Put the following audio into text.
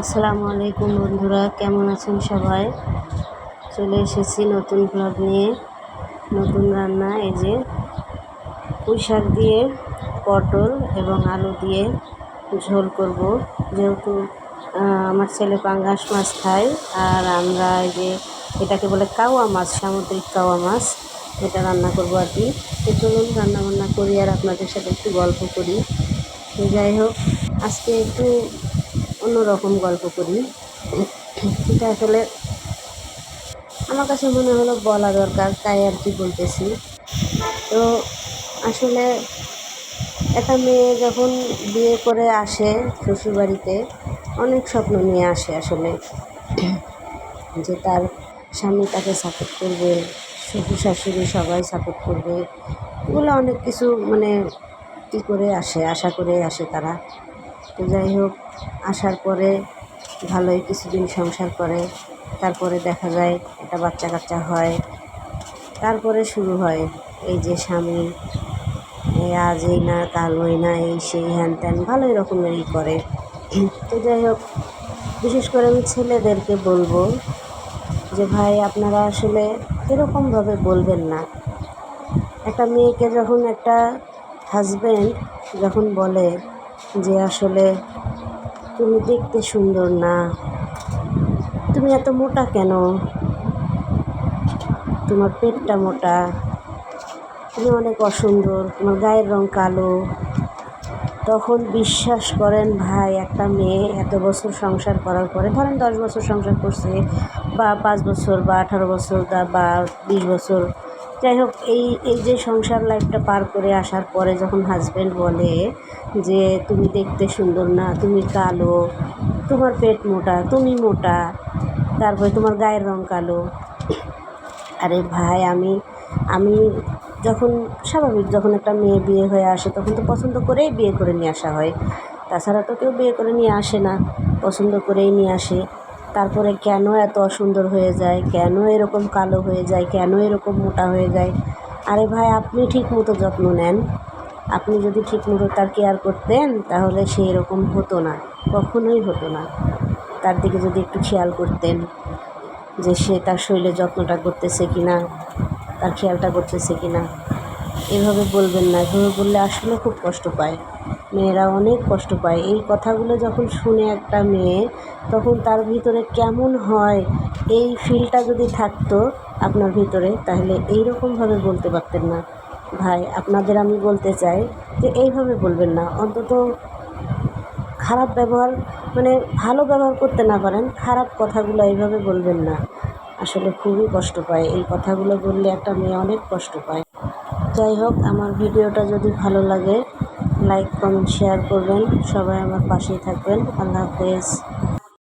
আসসালামু আলাইকুম বন্ধুরা, কেমন আছেন সবাই? চলে এসেছি নতুন ব্লগ নিয়ে। নতুন রান্না, এই যে পুঁই শাক দিয়ে পটল এবং আলু দিয়ে ঝোল করব। যেহেতু আমার ছেলে পাঙ্গাস মাছ খায়, আর আমরা এই যে এটাকে বলে কাওয়া মাছ, সামুদ্রিক কাওয়া মাছ, এটা রান্না করব আর কি। তো চলুন রান্না বান্না করি আর আপনাদের সাথে একটু গল্প করি। যাই হোক, আজকে একটু অন্যরকম গল্প করি। এটা আসলে আমার কাছে মনে হলো বলা দরকার, তাই আর কি বলতেছি। তো আসলে একটা মেয়ে যখন বিয়ে করে আসে শ্বশুরবাড়িতে, অনেক স্বপ্ন নিয়ে আসে আসলে। যে তার স্বামী তাকে সাপোর্ট করবে, শ্বশুর শাশুড়ি সবাই সাপোর্ট করবে, এগুলো অনেক কিছু মানে কী করে আসে, আশা করে আসে তারা। তো যাই হোক আসার পরে ভালোই কিছুদিন সংসার করে, তারপরে দেখা যায় একটা বাচ্চা কাচ্চা হয়, তারপরে শুরু হয় এই যে স্বামী আজ এই না, কাল ওই না, এই সেই হ্যান ত্যান, ভালোই রকমেরই করে। তো যাই হোক, বিশেষ করে আমি ছেলেদেরকে বলব যে ভাই, আপনারা আসলে এরকমভাবে বলবেন না। একটা মেয়েকে যখন একটা হাজব্যান্ড যখন বলে যে আসলে তুমি দেখতে সুন্দর না। তুমি এত মোটা কেন? তোমার পেটটা মোটা। তুমি অনেক অসুন্দর, তোমার গায়ের রং কালো। তখন বিশ্বাস করেন, ভাই, একটা মেয়ে এত বছর সংসার করার পরে, ধরেন দশ বছর সংসার করছে বা পাঁচ বছর বা আঠারো বছর বা বিশ বছর, যাই হোক, এই এই যে সংসার লাইফটা পার করে আসার পরে যখন হাজব্যান্ড বলে যে, তুমি দেখতে সুন্দর না, তুমি কালো, তোমার পেট মোটা, তুমি মোটা, তারপরে তোমার গায়ের রং কালো। আরে ভাই, আমি আমি যখন স্বাভাবিক যখন একটা মেয়ে বিয়ে হয়ে আসে, তখন তো পছন্দ করেই বিয়ে করে নিয়ে আসা হয়। তাছাড়া তো কেউ বিয়ে করে নিয়ে আসে না, পছন্দ করেই নিয়ে আসে। তারপরে কেন এত অসুন্দর হয়ে যায়, কেন এরকম কালো হয়ে যায়, কেন এরকম মোটা হয়ে যায়? আরে ভাই, আপনি ঠিক মতো যত্ন নেন। আপনি যদি ঠিক মতো তার কেয়ার করতেন, তাহলে সে এরকম হতো না, কখনোই হতো না। তার দিকে যদি একটু খেয়াল করতেন যে সে তার শরীরে যত্নটা করতেছে কি না তার খেয়ালটা করতেছে কি না এভাবে বলবেন না, এভাবে বললে আসলে খুব কষ্ট পায়। মেয়েরা অনেক কষ্ট পায়। এই কথাগুলো যখন শুনে একটা মেয়ে, তখন তার ভিতরে কেমন হয়, এই ফিলটা যদি থাকতো আপনার ভিতরে, তাহলে এইরকমভাবে বলতে পারতেন না। ভাই, আপনাদের আমি বলতে চাই যে এইভাবে বলবেন না। অন্তত খারাপ ব্যবহার মানে ভালো ব্যবহার করতে না পারেন, খারাপ কথাগুলো এইভাবে বলবেন না। আসলে খুবই কষ্ট পায়। এই কথাগুলো বললে একটা মেয়ে অনেক কষ্ট পায়। যাই হোক, আমার ভিডিওটা যদি ভালো লাগে লাইক কমেন্ট শেয়ার করবেন। সবাই আমার পাশেই থাকবেন। আল্লাহ হাফেজ।